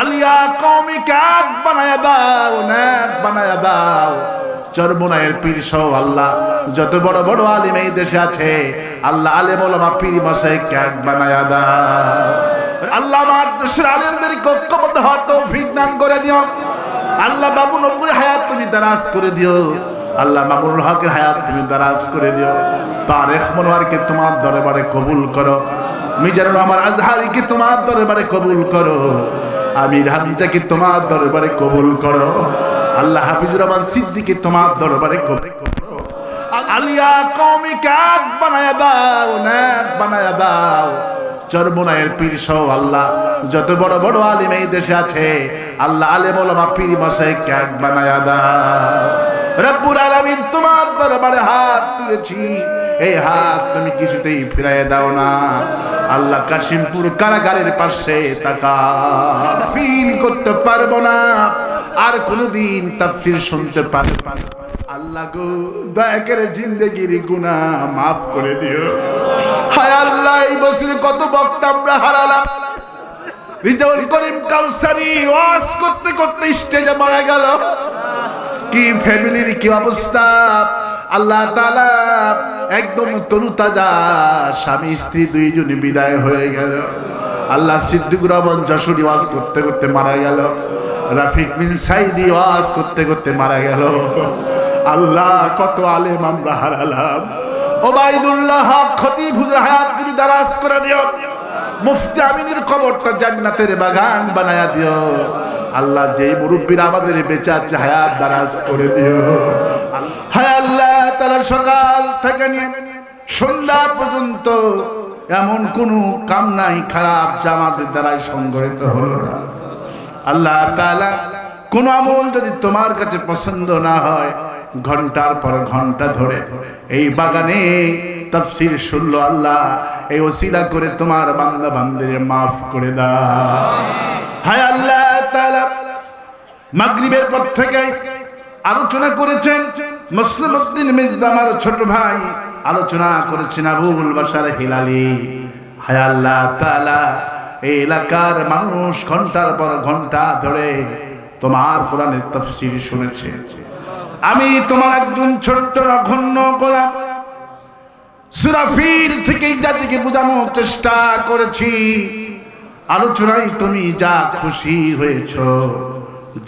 আলিয়া কৌমিকে এক বানায়া দাও ন্যাক বানায়া দাও। চরমোনায়ের পীর সহ আল্লাহ, যত বড় বড় আলিম এই দেশে আছে, আল্লাহ আলেম ওলামা পীর মশাই ক্যাক বানায়া দাও। আল্লাহ আমার দেশের আলেমদেরকে ঐক্যবদ্ধ হওয়ার তৌফিক দান করে দিও। আল্লাহ বাবু নব্বই হায়াত তুমি দারাজ করে দিও। আল্লাহ মামুনুল হকের হায়াত তুমি দারাজ করে দিও। তার তারেক মনোয়ারকে তোমার দরবারে কবুল করো। মিজানুর আমার আজহারিকে তোমার দরবারে কবুল করো। আমির হামিজাকে তোমার দরবারে কবুল করো। আল্লাহ হাফিজুর রহমান সিদ্দিকে তোমার দরবারে কবুল করো। আলিয়া কৌমিকে বানায়া দাও ন্যাক বানায়া দাও। চরমোনায়ের পীর সহ আল্লাহ, যত বড় বড় আলিম এই দেশে আছে, আল্লাহ আলেম ওলামা পীর মশাই ক্যাক বানায়া দাও। রব্বুল আলামিন তোমার দরবারে হাত তুলেছি। এই হাত তুমি কিছুতেই ফিরাই দাও না। আল্লাহ কাশিমপুর কারাগারের পাশে তাকা ফিল করতে পারব না, আর কোনোদিন তাফসীর শুনতে পারব। আল্লাহ গো, দয়া করে জিন্দেগির গুনাহ মাফ করে দিও। হায় আল্লাহ, এই বছরে কত বক্তা আমরা হারালাম। রিজাউল করিম কাউসারি ওয়াজ করতে করতে স্টেজে মারা গেল। কি ফ্যামিলির কি অবস্থা? আল্লাহ তাআলা একদম তরু তাজা স্বামী, স্ত্রী দুইজন বিদায় হয়ে গেল। আল্লাহ সিদ্দিকুর রহমান যশোরী ওয়াজ করতে করতে মারা গেল। রাফিক বিন সাইদি ওয়াজ করতে করতে মারা গেল। আল্লাহ কত আলেম আমরা হারালাম। তুমি দারাজ করে দিও। মুফতি আমিনের কবরটা জান্নাতের বাগান বানায়া দিও। আল্লাহ যেই মুরব্বীরা আমাদের বেঁচে আছে, হায়াত দারাজ করে দিও। হায় আল্লাহ, তারা সকাল থেকে নিয়ে সন্ধ্যা পর্যন্ত এমন কোনো কাম নাই, খারাপ জামাতের দ্বারাই সংগঠিত হলো না। আল্লাহ তাআলা কোন আমল যদি তোমার কাছে পছন্দ না হয়, ঘণ্টার পর ঘণ্টা ধরে এই বাগানে তাফসীর শুনলো আল্লাহ, এই ওসিলা করে তোমার বান্দা বান্দিরে মাফ করে দাও। হায় আল্লাহ মাগরিবের পর থেকে আলোচনা করেছেন মুসলিম উদ্দিন মিজবা আমার ছোট ভাই। আলোচনা করেছেন আবুল বাসার হিলালি। হায় আল্লাহ তাআলা, এই এলাকার মানুষ ঘণ্টার পর ঘণ্টা ধরে তোমার কোরআনের তাফসীর শুনেছে। আমি তোমার একজন ছোট্ট নগণ্য গোলাম। সুরাফিল থেকে জাতিকে বোঝানোর চেষ্টা করেছি। আলোচনায় তুমি যা খুশি হয়েছ।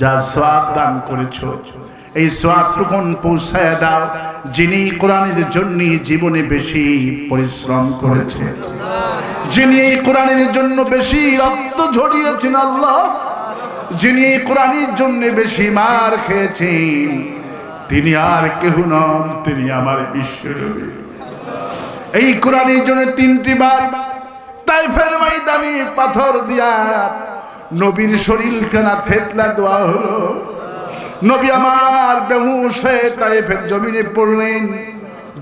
যা সোয়াব দান করেছ। এই সোয়াবটুকুন পৌঁছায় দাও, যিনি কোরআনের জন্য জীবনে বেশি পরিশ্রম করেছে। যিনি এই কোরআনের জন্য বেশি রক্ত ঝরিয়েছেন আল্লাহ, যিনি কোরআনের জন্য বেশি মার খেয়েছেন, তিনি আর কেহ নন, তিনি আমার বিশ্বনবী। এই কোরআনের জন্য তিনটি বার তাই তাইফের ময়দানে পাথর দিয়া নবীর শরীর খানা থেতলা দেওয়া হলো। নবী আমার বেহুশ তাইফের জমিনে পড়লেন।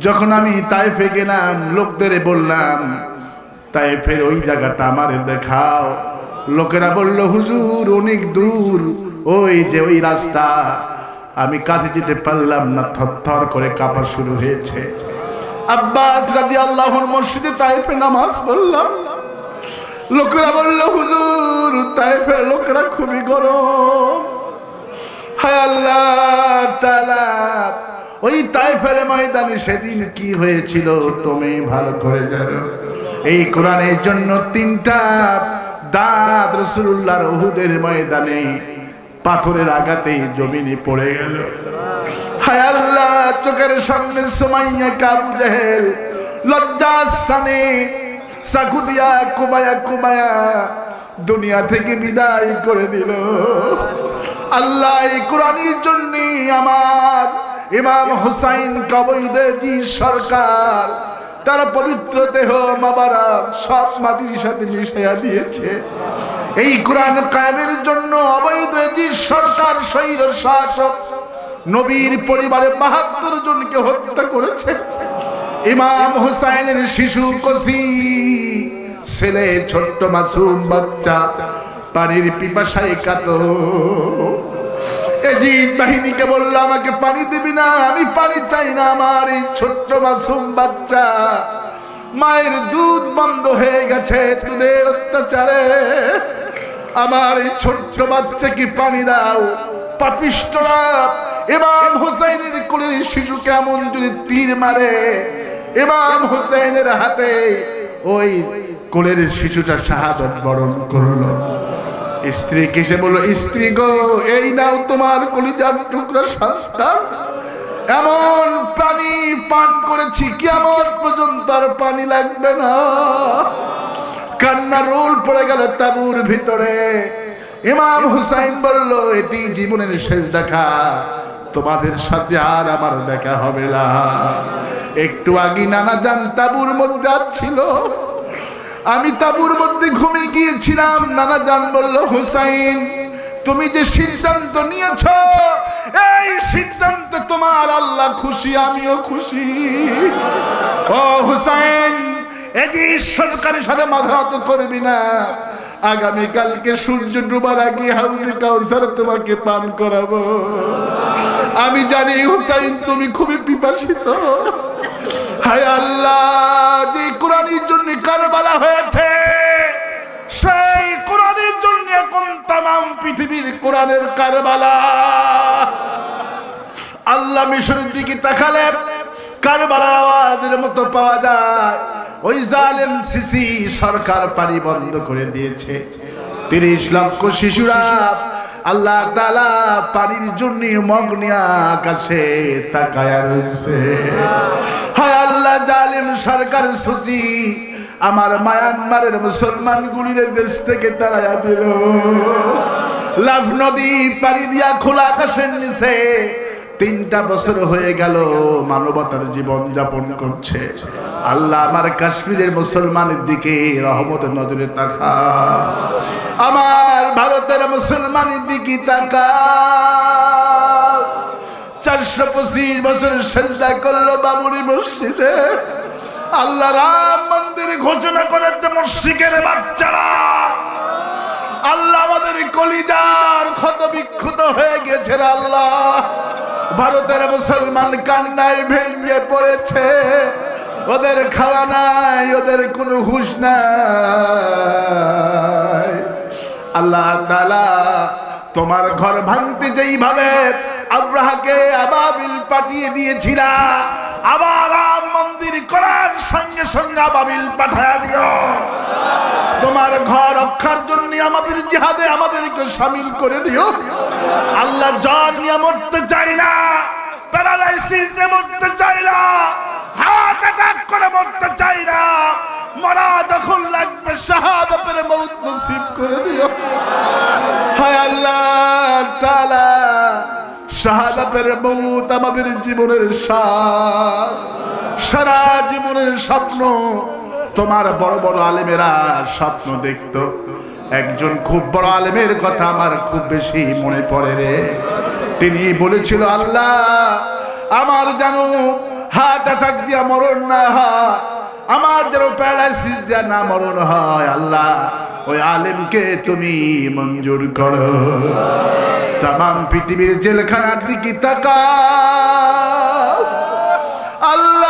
যখন আমি তাইফে গেলাম, লোকদের বললাম, তাইফের ওই জায়গাটা আমারে দেখাও। লোকেরা বলল, হুজুর, অনেক দূর। ওই যে ওই রাস্তা। আমি কাছে যেতে পারলাম না, থরথর করে কাঁপা শুরু হয়েছে। আব্বাস রাদি আল্লাহর মসজিদে তাইফে নামাজ পড়লাম। লোকেরা বলল, হুজুর, তাইফের লোকেরা খুবই গরম। হায় আল্লাহ তাআলা, ওই তাইফের ময়দানে সেদিন কি হয়েছিল তুমি ভালো করে জানো? এই কোরআনের জন্য তিনটা দাঁত রসুল্লাহর ওহুদের ময়দানে পাথরের আঘাতে জমিনে পড়ে গেল। হায় আল্লাহ, চোখের সামনে সুমাইয়া কাবু জাহেল লজ্জাস্থানে সাকু দিয়া কুমায়া কুমায়া দুনিয়া থেকে বিদায় করে দিল। আল্লাহ কোরআনের জন্য আমার ইমাম হুসাইন কবৈদেজি সরকার, তার পবিত্র দেহ মাবারাক সব মাটির সাথে মিশাইয়া দিয়েছে। এই কোরআন কায়েমের জন্য অবৈধজি সরকার শৈর শাসক, নবীর পরিবারে বাহাত্তর জনকে হত্যা করেছে। ইমাম হুসাইনের শিশু কসি, ছেলে, ছোট্ট মাসুম বাচ্চা, পানির পিপাসায় কাত এজিদ বাহিনীকে আমাকে পানি দিবি না, আমি চাই না আমার এই ছোট্ট মাসুম বাচ্চা। মায়ের দুধ বন্ধ হয়ে গেছে, দুধের অত্যাচারে। আমার এই ছোট্ট বাচ্চাকে পানি দাও পাপিষ্টরা ইমাম হুসাইনের কোলের শিশু কেমন যদি তীর মারে ইমাম হুসাইনের হাতে ওই কোলের শিশুটা শাহাদত বরণ করল। স্ত্রী কিসে বলল, স্ত্রী গো, এই নাও তোমার কলিজার টুকরা সন্তান এমন পানি পান করেছি কেমন পর্যন্ত আর পানি লাগবে না। কান্না রোল পড়ে গেল তাবুর ভিতরে। ইমাম হুসাইন বলল, এটি জীবনের শেষ দেখা। তোমাদের সাথে আর আমার দেখা হবে না। একটু আগে নানা যান তাবুর মধ্যে ছিল আমি তাবুর মধ্যে ঘুমিয়ে গিয়েছিলাম। নানা জান বলল, হুসাইন, তুমি যে সিদ্ধান্ত নিয়েছ, এই সিদ্ধান্ত তোমার আল্লাহ খুশি, আমিও খুশি। ও হুসাইন এই যে সরকারের সাথে মাথা নত করবি না। আগামীকালকে সূর্য ডুবার আগে হাউজে কাউসার তোমাকে পান করাবো। আমি জানি, হুসাইন, তুমি খুবই পিপাসিত। হায় আল্লাহ, যে কোরআনের জন্য কারবালা হয়েছে, সেই কোরআনের জন্য এখন তাম পৃথিবীর কোরআনের কারবালা। আল্লাহ মিশরের দিকে তাকালে কারবালার আওয়াজের মতো পাওয়া যায়। ওই জালেম সিসি সরকার পানি বন্ধ করে দিয়েছে। তিরিশ লক্ষ শিশুরা আল্লাহ তালা পানির জন্য মগ্নিয়া আকাশে তাকায়া রয়েছে হায় আল্লাহ জালিম সরকার সুসি আমার মায়ানমারের মুসলমান গুলির দেশ থেকে তারা দিল। লাভ নদী পানি দিয়া খোলা আকাশের নিচে তিনটা বছর হয়ে গেল মানবতার জীবন যাপন করছে। আল্লাহ আমার কাশ্মীরের মুসলমানের দিকে রহমত নজরে তাকা। আমার ভারতের মুসলমানের দিকে তাকা। চারশো পঁচিশ বছরের সেজদা করল বাবুরি মসজিদে। আল্লাহ রাম মন্দির ঘোষণা করেন যে মসজিদের বাচ্চারা, আল্লাহ আমাদের কলিজার ক্ষত বিক্ষত হয়ে গেছে আল্লাহ। ভারতের মুসলমান কান্নায় ভেঙে পড়েছে। ওদের খাওয়া নাই, ওদের কোনো হুশ নাই। আল্লাহ তোমার ঘর ভাঙতে যেইভাবে আব্রাহাকে আবাবিল পাঠিয়ে দিয়েছিলা, আবার মন্দির করার সঙ্গে সঙ্গে আবাবিল পাঠায় দিও তোমার ঘর রক্ষার জন্য আমাদের জিহাদে আমাদেরকে সামিল করে দিও। আল্লাহ জ্বর নিয়ে মরতে চাই না, প্যারালাইসিস মরতে চাই না, হার্ট অ্যাটাক করে মরতে চাই না, মরা যখন লাগবে শাহাদাতের মৌত নসিব করে দিও। হায় আল্লাহ তাআলা, শাহাদাতের মৌত আমাদের জীবনের সার, সারা জীবনের স্বপ্ন তোমার বড় বড় আলেমেরা স্বপ্ন দেখতো। একজন খুব বড় আলেমের কথা আমার খুব বেশি মনে পড়ে রে। তিনি বলেছিল, আল্লাহ, আমার যেন হার্ট অ্যাটাক দিয়া মরণ না হয়, আমার যেন প্যারালাইসিস দিয়া না মরণ হয়, আল্লাহ, ওই আলেমকে তুমি মঞ্জুর করো। তাম পৃথিবীর জেলখানার দিকে তাকাও। আল্লাহ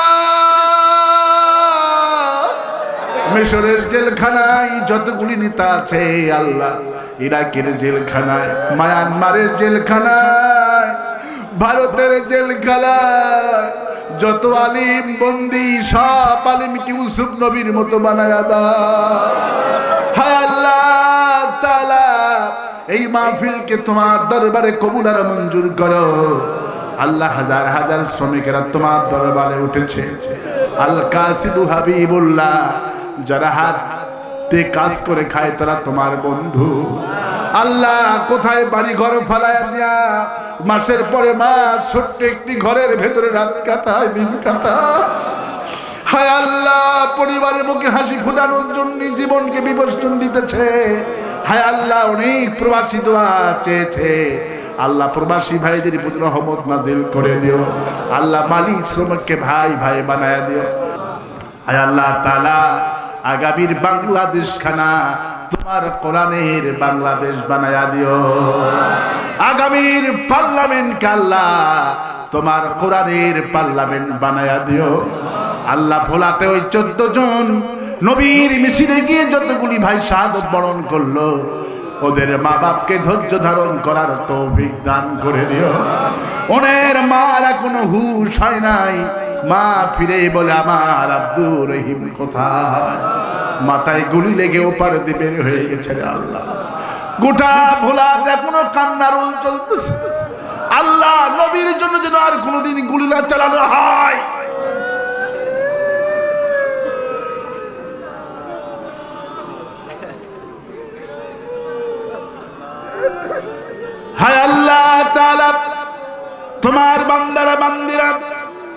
মিশরের জেলখানায় যতগুলি নেতা আছে, আল্লাহ ইরাকের জেলখানায়, মায়ানমারের জেলখানায়, ভারতের জেলখানায় যত আলিম বন্দি সব আলিমকে ইউসুফ নবীর মতো বানায় হায় আল্লাহ তাআলা এই মাহফিলকে তোমার দরবারে কবুল আর মঞ্জুর করো। আল্লাহ হাজার হাজার শ্রমিকেরা তোমার দরবারে উঠেছে। আল কাসিবু হাবিবুল্লাহ যারা হাতে কাজ করে খায় তারা তোমার বন্ধু। আল্লাহ, কোথায় বাড়ি ঘর ফালায় দিয়া মাসের পরে মাস ছোট্ট একটি ঘরের ভেতরে রাত কাটায়, দিন কাটায়? হায় আল্লাহ, পরিবারের মুখে হাসি ফুটানোর জন্য জীবনকে বিবর্জন দিতেছে। হায় আল্লাহ, অনেক প্রবাসী দোয়া চেয়েছে। আল্লাহ, প্রবাসী ভাইদের প্রতি রহমত নাজিল করে দিও। আল্লাহ, মালিক, শ্রমিককে ভাই ভাই বানায় দিও। হায় আল্লাহ তালা আগামীর বাংলাদেশ খানা তোমার কোরআনের বাংলাদেশ বানায়া দিও। আগামীর পার্লামেন্ট আল্লাহ তোমার কোরআনের পার্লামেন্ট বানায়া দিও। আল্লাহ ভোলাতে ওই চোদ্দ জন নবীর মিছিলে গিয়ে যতগুলি ভাই শাহাদত বরণ করল, ওদের মা বাপকে ধৈর্য ধারণ করার তৌফিক দান করে দিও। ওনের মার কোনো হুশ হয় নাই। মা ফিরে বলে, আমার আব্দুর রহিম কোথায়? মাথায় গুলি লেগে ওপার দ্বীপের হয়ে গেছে আল্লাহ। গোটা ভোলা এখনও কান্নার উল চলতেছে। আল্লাহ নবীর জন্য যেন আর কোনোদিন গুলি না চালানো হয়। হায় আল্লাহ তাআলা, তোমার বান্দারা, বান্দিরা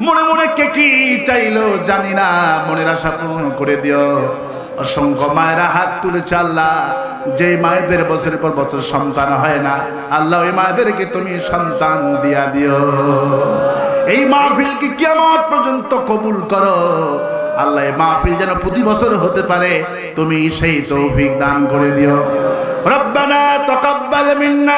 মনে মনে কে কি চাইলো জানি না। মনের আশা পূর্ণ করে দিও। অসংখ্য মায়েরা হাত তুলেছে আল্লাহ। যে মায়েদের বছরের পর বছর সন্তান হয় না, আল্লাহ ওই মায়েদেরকে তুমি সন্তান দিয়া দিও। এই মাহফিল কি কেমন পর্যন্ত কবুল করো। আল্লাহ মাহফিল যেন প্রতি বছর হতে পারে, তুমি সেই তৌফিক দান করে দিও। রব্বানা তাকাব্বাল মিন্না।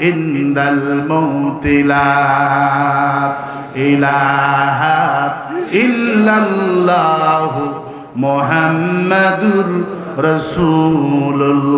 ইন্দাল মৌতিলা ইলাহা ইল্লাল্লাহু মোহাম্মদুর রসুল্লাহ